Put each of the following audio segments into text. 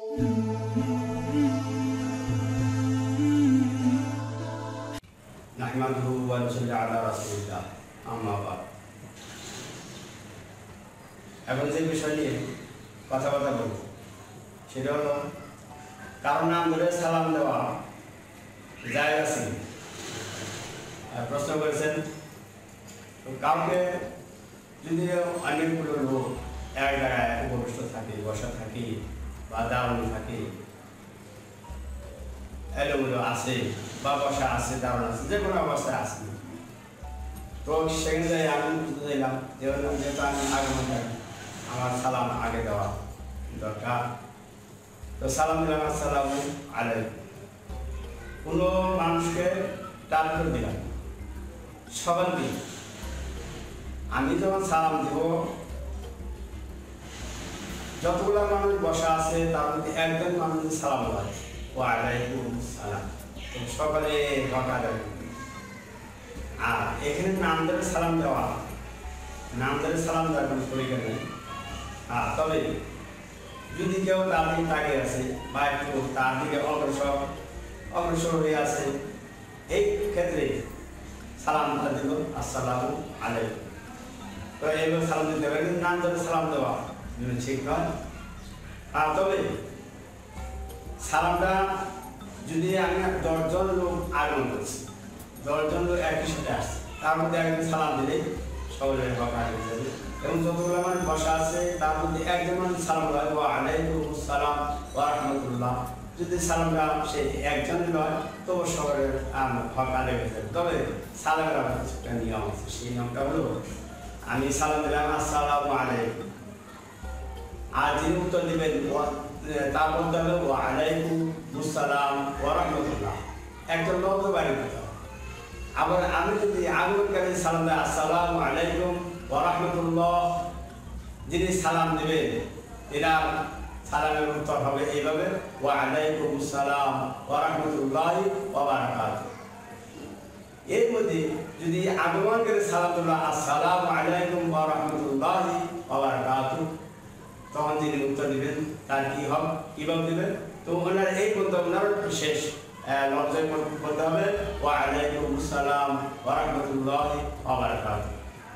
এখন যে বিষয় নিয়ে কথাবার্তা বলব, সেটা হলো কারণ নাম ধরে সালাম দেওয়া আছে আর প্রশ্ন করেছেন কাউকে যদি অনেকগুলো লোক এক জায়গায় উপবিষ্ট থাকে, বসা থাকি বা দাঁড়ানো থাকে। এলোমেলো আছে, বা বসা আছে দাঁড়ানো আছে, যে কোনো অবস্থায় আছে। তো সেখানে যাই, আমি বুঝতে চাইলাম যেহেতু আমি আগে মনে আমার সালাম আগে দেওয়া দরকার। তো সালাম দিলাম, আসসালাম আলাই কোনো মানুষকে করে দিলাম। সবাইকে আমি যখন সালাম দিব মানুষ বসা আছে, তার মধ্যে একজন মানুষ সালাম দেয় ও আলাইকুম সালাম সকালে সকালে আর এখানে নাম ধরে সালাম দেওয়া। নাম ধরে সালাম দেওয়ার কোনো তরিকা নেই। হ্যাঁ তবে যদি কেউ তার দিকে তাকিয়ে আছে বা একটু তার দিকে অগ্রসর অগ্রসর হয়ে আছে, এই ক্ষেত্রে সালামটা দিল আসসালামু আলাইকুম। তো এইভাবে সালাম দিতে হবে নাম ধরে সালাম দেওয়া। ঠিক নয়। আর তবে সালামটা যদি আমি দশজন লোক আগমন করছি, দশজন লোক একই সাথে আসছে, তার মধ্যে একজন সালাম দিলে সকলে হক আগে যাবে। এবং যতগুলো মানুষ বসা আছে, তার মধ্যে একজন মানুষ সালাম দেয় ওয়া আলাইকুম সালাম ওয়া রাহমাতুল্লাহ। যদি সালামটা সে একজন নয় তবু সকলের হক আদায় হয়ে যাবে। তবে সালামের আবার একটা নিয়ম আছে, সেই নিয়মটা হলো, আমি সালাম দিলাম, আসসালামু আলাইকুম। যিনি উত্তর দিবেন তার মধ্যে হলো ওয়া আলাইকুম আসসালাম ওয়া রাহমাতুল্লাহ একজন বাড়ি আবার আমি যদি আগমনকারী সালাম দেয় আসসালামু আলাইকুম ওয়া রাহমাতুল্লাহ যিনি সালাম দিবেন, এনার সালামের উত্তর হবে এইভাবে ওয়া আলাইকুম আসসালাম ওয়া রাহমাতুল্লাহি ওয়া বারাকাতুহু এর মধ্যে যদি আগমনকারী সালাম দিল আসসালামু আলাইকুম ওয়া রাহমাতুল্লাহি ওয়া বারাকাতুহু তখন তিনি উত্তর দিবেন, তার কি হবে কীভাবে দিবেন? তো ওনার এই বলতে ওনার শেষ লজ্জায় বলতে হবে। ওয়ালাইকুম সালাম ওরহমতুল্লাহ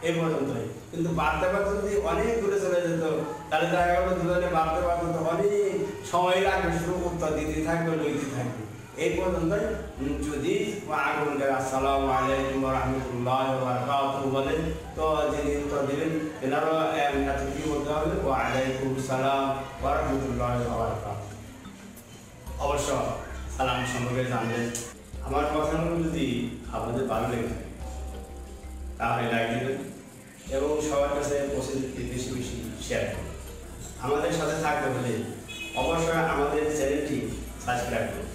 এই পর্যন্তই। কিন্তু বাড়তে বাড়তে যদি অনেক দূরে চলে যেত, তাহলে দেখা গেল দুজনে বাড়তে বাড়তে অনেক সময় লাগবে শুরু উত্তর দিতে থাকবে লইতে থাকবে। এই পর্যন্তই যদি আগমনকার আসসালামু আলাইকুম রাহমাতুল্লাহি বলেন, তো যিনি উত্তর দিবেন, এনারও কি বলতে হবে? ওয়া আলাইকুম সালাম রাহমাতুল্লাহি অবশ্য সালাম সম্পর্কে জানবেন। আমার কথাগুলো যদি আপনাদের ভালো লেগে থাকে তাহলে লাইক দেবেন এবং সবার কাছে পৌঁছে বেশি বেশি শেয়ার করুন আমাদের সাথে থাকতে হলে অবশ্যই আমাদের চ্যানেলটি সাবস্ক্রাইব করুন।